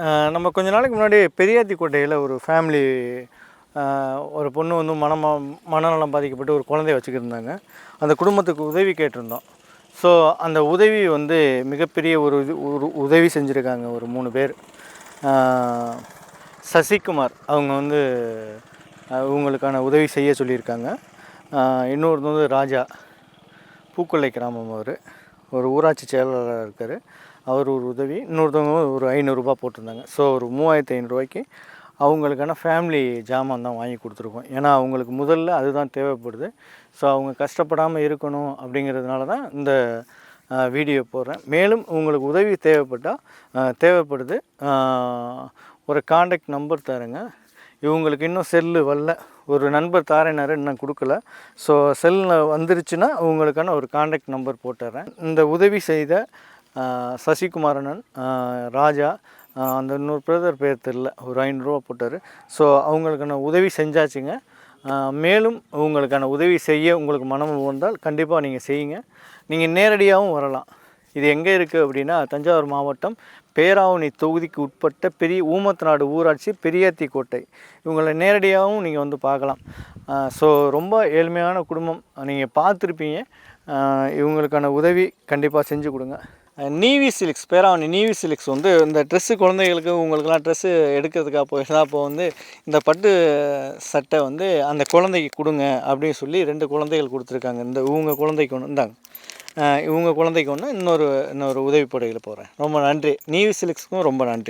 நம்ம கொஞ்ச நாளைக்கு முன்னாடி பெரியாத்தி கோட்டையில் ஒரு ஃபேமிலி ஒரு பொண்ணு வந்து மனமா மனநலம் பாதிக்கப்பட்டு ஒரு குழந்தைய வச்சுக்கிருந்தாங்க அந்த குடும்பத்துக்கு உதவி கேட்டிருந்தோம். ஸோ அந்த உதவி வந்து மிகப்பெரிய ஒரு இது ஒரு உதவி செஞ்சுருக்காங்க ஒரு மூணு பேர். சசிகுமார் அவங்க வந்து இவங்களுக்கான உதவி செய்ய சொல்லியிருக்காங்க. ஆஹ் இன்னொருத்தர் வந்து ராஜா பூக்கொல்லை கிராமம் அவர். ஒரு ஊராட்சி செயலாளராக இருக்கார். அவர் ஒரு உதவி இன்னொருத்தவங்க ஒரு ஐநூறுரூபா போட்டிருந்தாங்க. ஸோ ஒரு மூவாயிரத்தி ஐநூறுரூவாய்க்கு அவங்களுக்கான ஃபேமிலி ஜாமான் தான் வாங்கி கொடுத்துருக்கோம். ஏன்னா அவங்களுக்கு முதல்ல அதுதான் தேவைப்படுது. ஸோ அவங்க கஷ்டப்படாமல் இருக்கணும் அப்படிங்கிறதுனால தான் இந்த வீடியோ போடுறேன். மேலும் உங்களுக்கு உதவி தேவைப்பட்டால் தேவைப்படுது ஒரு காண்டாக்ட் நம்பர் தருங்க. இவங்களுக்கு இன்னும் செல்லு வரல. ஒரு நண்பர் தாரினார் இன்னும் கொடுக்கல. ஸோ செல்லில் வந்துருச்சுன்னா உங்களுக்கான ஒரு காண்டாக்ட் நம்பர் போட்டுறேன். இந்த உதவி செய்த சசிகுமாரனன் ராஜா அந்த இன்னொரு பிரதர் பேர் தெரில ஒரு ஐநூறுரூவா போட்டார். ஸோ அவங்களுக்கான உதவி செஞ்சாச்சுங்க. மேலும் உங்களுக்கான உதவி செய்ய உங்களுக்கு மனம் வந்தால் கண்டிப்பாக நீங்கள் செய்யுங்க. நீங்கள் நேரடியாகவும் வரலாம். இது எங்கே இருக்குது அப்படின்னா தஞ்சாவூர் மாவட்டம் பேராவணி தொகுதிக்கு உட்பட்ட பெரிய ஊமத்தநாடு ஊராட்சி பெரியாத்தி கோட்டை இவங்களை நேரடியாகவும் நீங்கள் வந்து பார்க்கலாம். ஸோ ரொம்ப ஏழ்மையான குடும்பம். நீங்கள் பார்த்துருப்பீங்க. இவங்களுக்கான உதவி கண்டிப்பாக செஞ்சு கொடுங்க. நீவி சிலிக்ஸ் பேராவணி நீவி சிலிக்ஸ் வந்து இந்த ட்ரெஸ்ஸு குழந்தைகளுக்கு உங்களுக்கெல்லாம் ட்ரெஸ்ஸு எடுக்கிறதுக்காக போயிருந்தா அப்போ வந்து இந்த பட்டு சட்டை வந்து அந்த குழந்தைக்கு கொடுங்க அப்படின்னு சொல்லி ரெண்டு குழந்தைகள் கொடுத்துருக்காங்க. இந்த இவங்க குழந்தைக்கு ஒன்று இந்தாங்க. இவங்க குழந்தைக்கு ஒன்று இன்னொரு இன்னொரு உதவிப்படையில் போகிறேன் ரொம்ப நன்றி. நீவி சிலிக்ஸ்க்கும் ரொம்ப நன்றி.